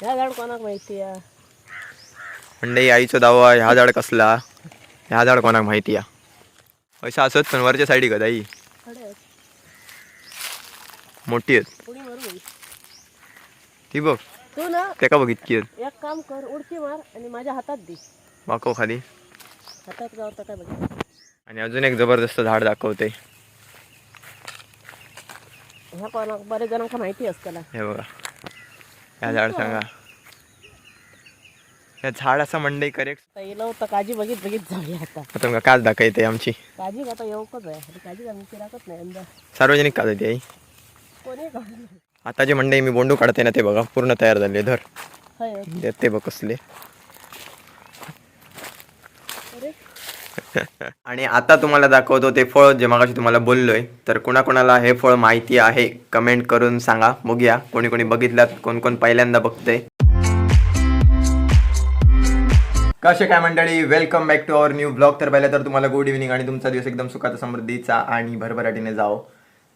ह्या झाड कोणाक माहिती आहे म्हणजे आईचो दावा ह्या झाड कसला? ह्या झाड कोणाक माहिती या? असं असत पण वरच्या साईडी का आई मोठी आहेत. ती बघ. तू ना ते का बघ इतकी आहेत? एक काम कर उडकी मार आणि माझ्या हातात दे. वाकव खाली. हातात गावता काय बघ आणि अजून एक जबरदस्त झाड दाखवते. ह्या कोणाक बरेच जणांका माहिती असताना हे बघा. ह्या झाड सांगा. ह्या झाड असं मंडई करेक्ट येलं होतं काजी बघित बघित जाऊया आता. आता तुमका काच दाखवते आमची. काजी आता येऊकच आहे. काजी आम्ही राखत नाही यंदा सार्वजनिक काच आहे आई. कोणी आता जे मंडई मी बोंडू काढते ना ते बघा पूर्ण तयार झाले धर. होय. ते बघ कसले अरे आणि आता तुम्हाला दाखवतो ते फळ जे मागाशी तुम्हाला बोललोय. तर कुणाकुणाला हे फळ माहिती आहे कमेंट करून सांगा. बघूया कोणी कोणी बघितल्यात कोण कोण पहिल्यांदा बघतंय. कसे काय मंडळी? Welcome back to our new blog तर पहिले तर तुम्हाला गुड इव्हिनिंग आणि तुमचा दिवस एकदम सुखाचा समृद्धीचा आणि भरभराटीने जाओ.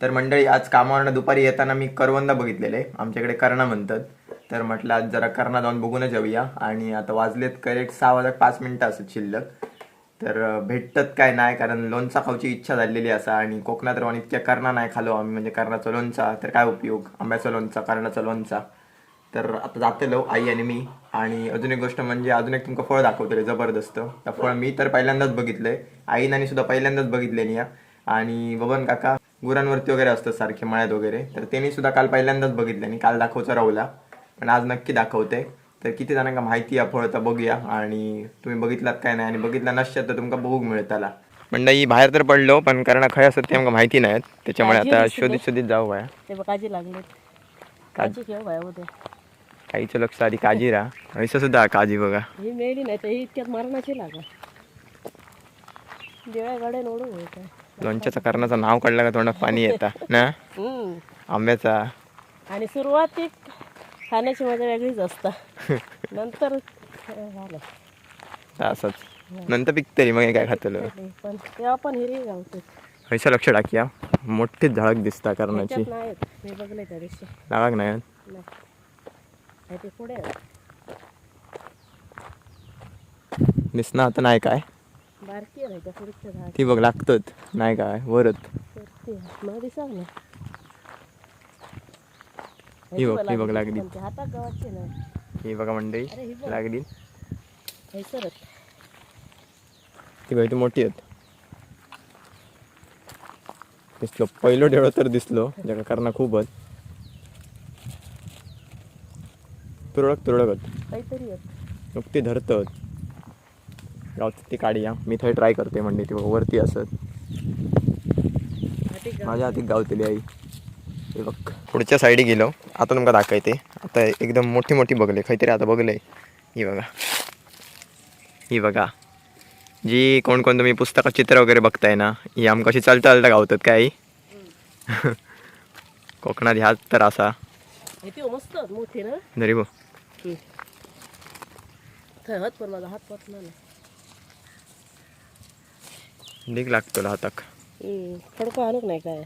तर मंडळी आज कामावरनं दुपारी येताना मी करवंदा बघितलेले. आमच्याकडे कर्णा म्हणतात. तर म्हटलं आज जरा कर्णा जाऊन बघूनच जाऊया आणि आता वाजलेत करेक्ट सहा वाजता पाच मिनिटं असत शिल्लक. तर भेटतात काय नाही कारण लोणचा खाऊची इच्छा झालेली असा आणि कोकणात राहून इतक्या कर्णा नाही खालो आम्ही म्हणजे कर्णाचा लोणचा तर काय उपयोग? आंब्याचा लोणचा कर्णाचा लोणचा. तर आता जातेलो आई आणि मी. आणि अजून एक गोष्ट म्हणजे अजून एक तुमका फळ दाखवतले जबरदस्त. त्या फळ मी तर पहिल्यांदाच बघितलंय. आईनानी सुद्धा पहिल्यांदाच बघितले या आणि बबन काका गुरांवरती वगैरे असतात सारखे मळ्यात वगैरे. तर त्यांनी सुद्धा काल पहिल्यांदाच बघितले आणि काल दाखवचा राहुला. पण आज नक्की दाखवते. तर किती जणांना माहिती आहे फळ बघूया. आणि तुम्ही बघितलात काय नाही आणि बघितला नसतात तर तुमका बघूक मिळताला मंडई बाहेर तर पडलो पण कारण खय असत ते आमका माहिती नाहीत. त्याच्यामुळे काळजी आता शोधित शोधित जाऊ बाया. काजी लागलेत काजी घेऊ बाय काहीचं लक्ष आधी काजी राहा. ऐसा सुद्धा काजी बघा. ही मिळली नाही तर ही इतक्यात मरणाची लागा. गाड्या नोडू लोणच्याचा करण्याचं नाव काढलं का तोंडात पाणी येतं ना. आंब्याचा. आणि सुरुवातीक खाण्याची मजा वेगळीच असता. नंतर झालं. असंच. नंतर पिकतरी मग हे काय खातलं? पण तेव्हा पण हिरी गावते ऐसा लक्ष टाकूया. मोठीच झळक दिसता करण्याची. त्याच्यात नाही आहेत. मी बघले त्या दिवशी. लागाक नाही नाही. आणि ते पुढे. दिसना आता नाही काय? बारकी आहे त्या पुढच्या झाड. ती बघ लागतत. नाही काय? वरत. ना ही बघ ही बघ लागली ही बघा मंडळी लागली. ती बघ ती मोठी आहेत. दिसलो. पहिलं डेळो तर दिसलो जगा करणा खूपच तुरळक तुरळकत नुकती धरतत ती काढी या मी थंय ट्राय करते म्हणजे ती वरती असत. हाती माझ्या हातीक गावतली आई. हे बघ. पुढच्या साईडी गेलो. आता तुमका दाखवते. आता एकदम मोठी मोठी बघले काहीतरी आता बघले ही बघा. ही बघा. जी कोण कोण तुम्ही पुस्तकात चित्र वगैरे बघताय ना ही आमकां अशी चालता चालता गावतात काय? कोकणात ह्याच तर असा. ती मस्त. आहेत, मोठी ना? जरी नाही. ढीक लागतो हाताक. आणूक नाही काय?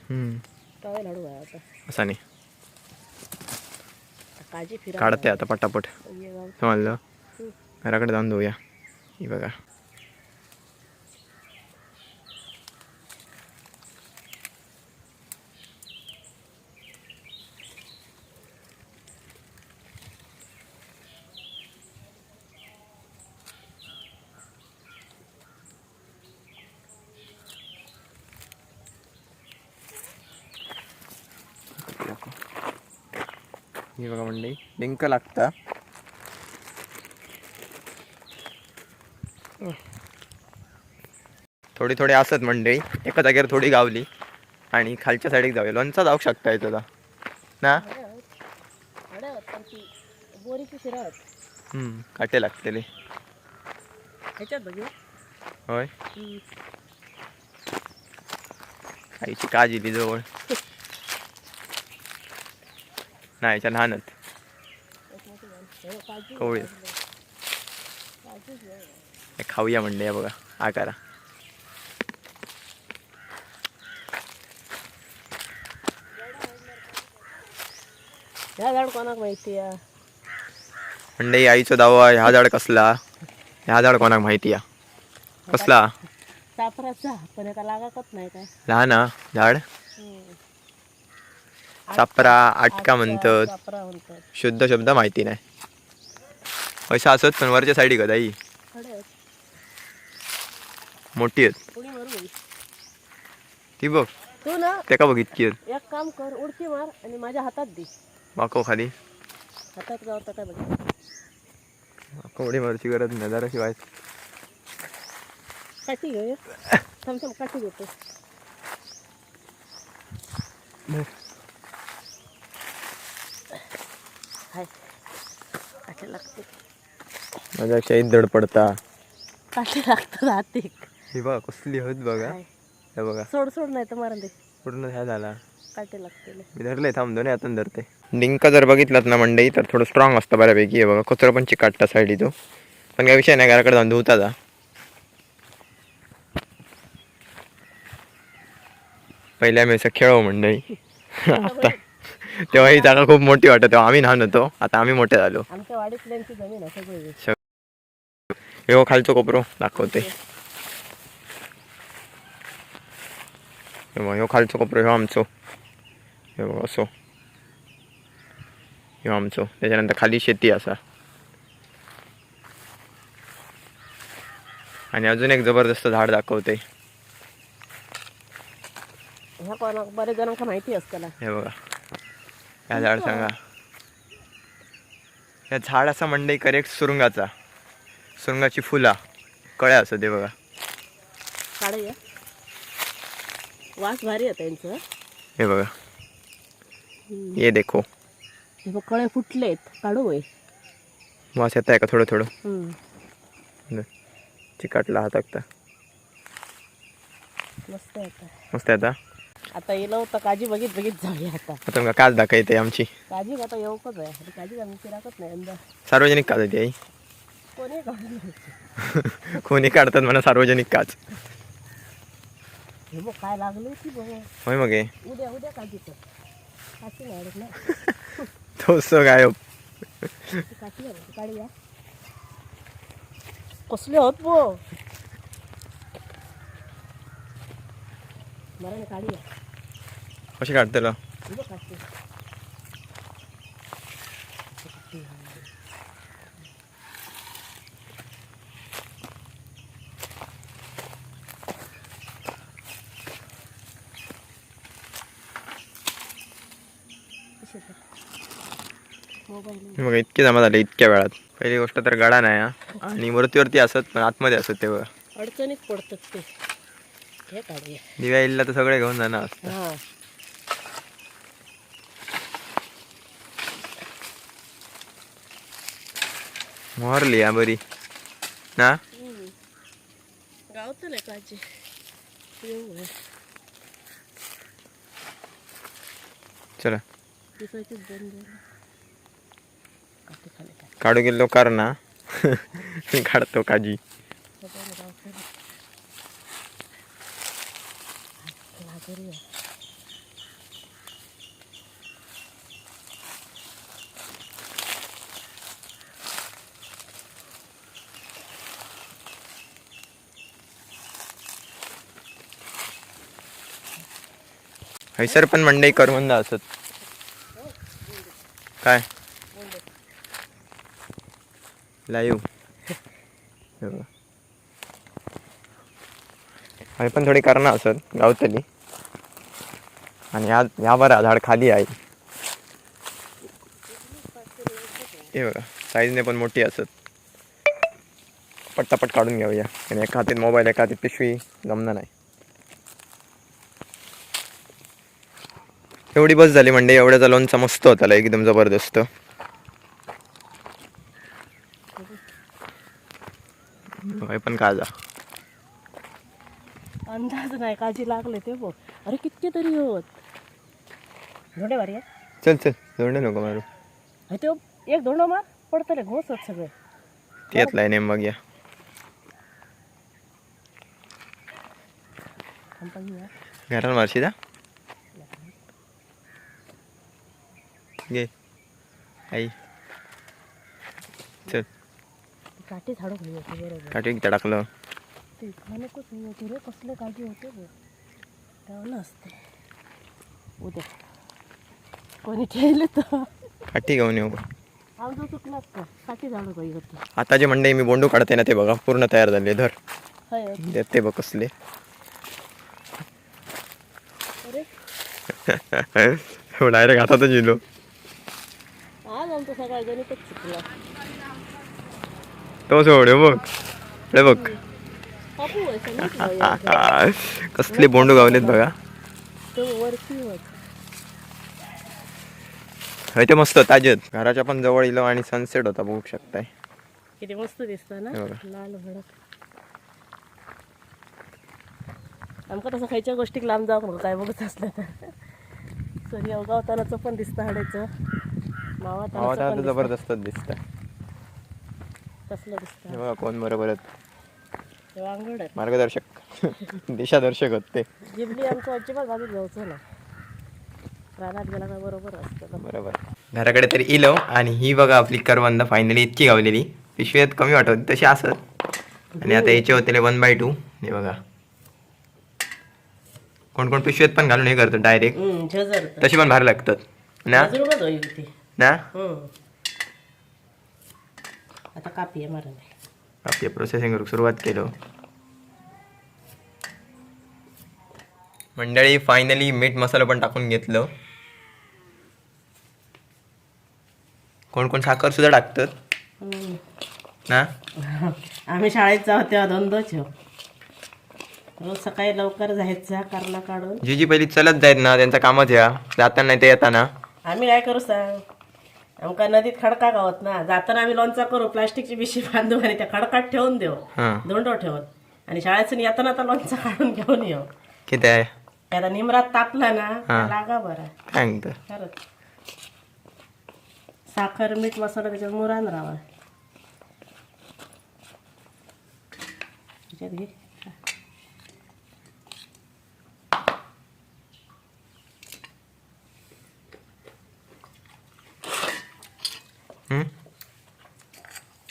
टावेल लाडू आता. असा नाही. काजी फिरा. काढते आता पटापट. समजलं. घराकडे जाऊन देऊया ही बघा. ही बघा मंडई लिंक लागता. थोडी थोडी असत मंडळी एका जागेवर थोडी गावली आणि खालच्या साईडीक जाऊया. लोणचा जाऊ शकता येतो ना? काटे लागतेले. होय. आईची काळजी दिली जवळ. नाही याच्या एक. हे काजू कवळी. आहे. खाऊया म्हणले या बघा आकारा. ह्या झाड कोणाक माहिती आहे म्हणजे आईचो दावा ह्या झाड कसला? ह्या झाड कोणाक माहिती या? कसला? सापराचा पण आता लागाकच नाही काय? लहान झाड? सापरा आटका म्हणतात. शुद्ध शब्द माहिती नाही. पैसा असत पण वरच्या साईडी का ताई. खडे आहेत. मोठी आहेत. उडी मारू. ती बघ. तू ना ते का बघ इतकी आहेत? एक काम कर उडकी मार आणि माझ्या हातात दे. वाकव खाली. हातात गावता काय बघ कोवडी मारूची गरज नाही जराशी काठी घेऊ थांब काठी घेतो. काठी लागते. दड पडता. लागतात ही बघा कसली होत बघा. हे बघा. सोड सोड नाही तर मारून दे. पूर्ण ह्या झाला. लागते. मी धरले थांब दोन्ही हातून धरते. डिंक जर बघितलात ना मंडई तर थोडं स्ट्रॉंग असतं बऱ्यापैकी. हे बघा कचरा पण चिकाटता साईडी तो पण काय विषय नाही घराकडे जाऊन धुता जा. पहिले आम्ही असं खेळू मंडई. आता. तेव्हा ही जागा खूप मोठी वाटत तेव्हा आम्ही लहान होतो. आता आम्ही मोठे झालो. आमच्या वाडीतल्यांची जमीन आहे सगळी. हे खालचो कोपरो दाखवते. ह्यो खालचो कोपरो ह्यो आमचो. हे बघ असो. ह्यो आमचो. त्याच्यानंतर खाली शेती असा. आणि अजून एक जबरदस्त झाड दाखवते. ह्या बरेच जणांका माहिती असताना हे बघा. ह्या झाड सांगा. ह्या झाड असा मंडई करेक्ट सुरुंगाचा. सुरुंगाची फुला. कळ्या असं ते बघा. या. वास भारी आहे त्यांचं हे बघा. ये देखो. कळे फुटलेत काढू वास येत आहे का थोडं थोडं. चिकाटला हात मस्त आहे आता. मस्त आहे आता येलं होतं काजी बघित बघित जाऊया आता. आता मग काच दाखवते आमची. काजी आता येऊकच आहे आणि काजी आम्ही फिराकच नाही यंदा. सार्वजनिक काच आहे कोणी काढून कोणी काढतात म्हणा सार्वजनिक काच. हे बघ काय लागली ती बघ. होय मग हे. उद्या उद्या काजी कर. काची नाही ना. तो गायब. ती काठी आहे काढी या कसले होत बो कशी मोबाईल मग इतके जमा झाले इतक्या वेळात. पहिली गोष्ट तर गडा नाही. आणि वरतीवरती असत पण आतमध्ये असत ते बघा अडचणीत पडतात ते. हे काढूया दिव्या इल्ला तर सगळे घेऊन जाणार. असतं हा. मोहरली हा बरी. ना? गावतले काजी येऊ चला. काढू गेलो कर ना काढतो काजी सगळं गावतले लागरी हैसर पण मंडई करवंद असत काय? लाईव्ह. हो. हय पण थोडी करणं असत गावतली. आणि आज ह्या बरा झाड खाली आहे. हे बघा साईजने पण मोठी असत. पट्टापट काढून घेऊया. आणि एका हातीत मोबाईल एका हातीत पिशवी जमणार नाही. एवढी बस झाली म्हणजे एवढ्याचा लोणचा मस्त होता एकदम जबरदस्त. पण काजा अंदाज नाही काजी लागले ते बघ. अरे कितके तरी होत. धोंडे भारी आहे चल चल जोडणे नको मारू. अरे ते एक धोंड मार पडतले घोस सगळे. ते येतलाय नेम बघ या. कंपनी घराला मारशी जा घे. आई. चल. काठी झाडू होती बरोबर. काठी टाकलं. ते खाणकच नाही होती रे कसले काळजी होते बघ असते उद्या. कोणी ठेवले तर. घेऊन येऊ. का? झाडू होती आता जे मंडई मी बोंडू काढते ना ते बघा पूर्ण तयार झाले धर. हय. ते- ते बघ कसले. अरे. डायरेक्ट हातातच गेलो आज आमचं सगळं गणितच चुकला. तो सोड हे बघ. हे बघ. कसले बोंडू गावलेत बघा. तो वरती होत. ते मस्त ताजेत घराच्या पण जवळ इलो आणि सनसेट होता बघू शकताय. किती मस्त दिसतं ना. लाल भडक. आमका तसं खायच्या गोष्टीक लांब जाऊ नको काय बघत असलं तर. सूर्य उगावतानाचं पण दिसतं हाडायचं दिसतं. जबरदस्तच दिसत. कसलं हे दिसतं बघा कोण बरोबर मार्गदर्शक. दिशादर्शक होत. जिबली आमचं अजिबात बाजूत जायचं ना रानात गेला का बरोबर असतं. बरोबर. घराकडे तरी इलो आणि ही बघा आपली करवंद फायनली इतकी गावलेली. पिशवीत कमी वाटत तशी असत आणि आता याचे होते वन बाय टू हे बघा. कोण कोण पिशवीत पण घालून हे करतात डायरेक्ट. तशी पण भारी लागतात. ना? ना. आता कापी आपली प्रोसेसिंग करू सुरुवात केलो. मंडळी फायनली मीठ मसाला पण टाकून घेतलं. कोण कोण साखर सुद्धा टाकतात. ना? आम्ही शाळेत जाऊ तेव्हा धंदोच हो रोज सकाळी लवकर जायचं कारणा काढून. जी जी पहिली चलत जायत ना त्यांचं कामच या. जाताना नाही ते येताना. आम्ही काय करू सांग? आमका नदीत खडका गावत ना. जाताना आम्ही लोणचा करू प्लास्टिकची बिशी बांधू आणि त्या खडकात ठेवून देऊ. हां. दोंडो ठेवून. आणि शाळेतून येताना आता लोणचा काढून घेऊन येऊ. किती आहे? आता निमरात तापला ना हा. लागा बरा? म्हणतं खरंच. साखर मीठ मसाला त्याच्यात मुरान राहा त्याच्यात घे?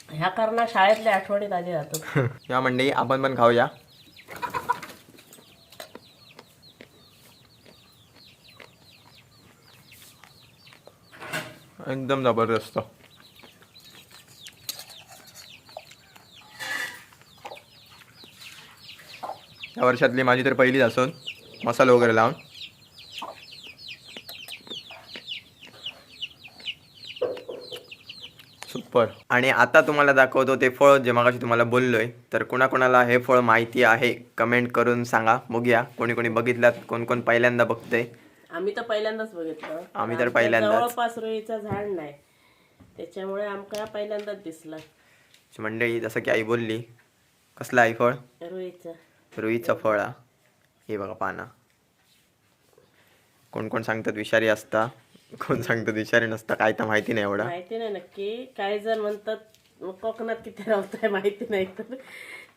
ह्या कारणात शाळेतले आठवणी ताजे जातो या मंडळी आपण पण खाऊया. एकदम जबरदस्त. या वर्षातली माझी तर पहिलीच असून मसाला वगैरे लावून. सुपर. आणि आता तुम्हाला दाखवतो ते फळ जे मागाशी तुम्हाला बोललोय. तर कोणाकोणाला हे फळ माहिती आहे कमेंट करून सांगा. बघूया कोणी कोणी बघितल्यात कोण कोण पहिल्यांदा बघतंय. आम्ही तर पहिल्यांदाच बघितलं. आम्ही तर आमच्या पहिल्यांदाच. जवळपास रुईचं झाड नाही. त्याच्यामुळे आमका पहिल्यांदाच दिसला. मंडळी जसं की आई बोलली कसलं आई फळ? रुईचं रुईचं फळ हा. हे बघा पाना. कोण कोण सांगतात विषारी असता कोण सांगतात विषारी नसता काय तर माहिती नाही एवढा. माहिती नाही नक्की. काही जण म्हणतात "मग कोकणात किती राहताय माहिती नाही. तर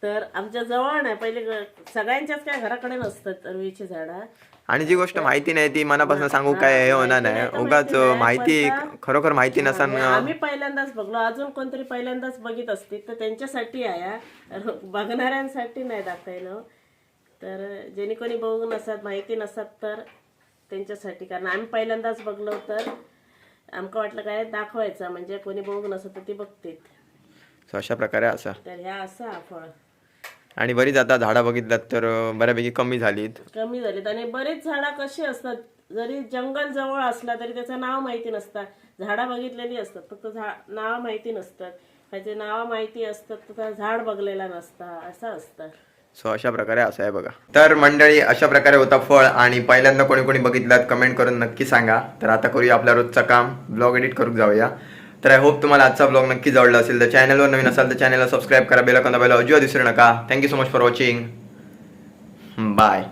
तर आमच्या जवळ नाही. पहिले ग- सगळ्यांच्याच काय घराकडे नसतात रुईची झाडं. आणि जी गोष्ट माहिती नाही ती मनापासून सांगू काय हे होणार नाही. उगाच माहिती खरोखर माहिती नसन आम्ही पहिल्यांदाच बघलो. अजून कोणतरी पहिल्यांदाच बघित असतील तर त्यांच्यासाठी आहे हा. तर बघणाऱ्यांसाठी नाही दाखवलं तर जेणे कोणी बघू नसतात माहिती नसतात तर त्यांच्यासाठी. कारण आम्ही पहिल्यांदाच बघलो तर आमका वाटलं काय दाखवायचं. म्हणजे कोणी बघू नसत तर ती बघतील So अशा प्रकारे असा. तर ह्या असा हा फळ. आणि बरीच आता झाडं बघितल्यात तर बऱ्यापैकी कमी झालीत. कमी झालीत आणि बरेच झाडं कशी असतात जरी जंगल जवळ असला तरी त्याचं नाव माहिती नसतात झाडं बघितलेली असतात फक्त नाव माहिती नसतात. त्याचे नाव माहिती असतात तर त्या झाड बघलेला नसता असं असतं. सो अशा प्रकारे असं आहे बघा. तर मंडळी अशा प्रकारे होता फळ आणि पहिल्यांदा कोणी कोणी बघितल्यात कमेंट करून नक्की सांगा. तर आता करूया आपल्या रोजचं काम. ब्लॉग एडिट करून जाऊया. तर आय होप तुम्हाला आजचा ब्लॉग नक्की आवडला असेल. तर चॅनलवर नवीन असाल तर चॅनलला सबस्क्राईब करा बेल आयकॉन दाबायला अजिबात विसरू नका. Thank you so much for watching bye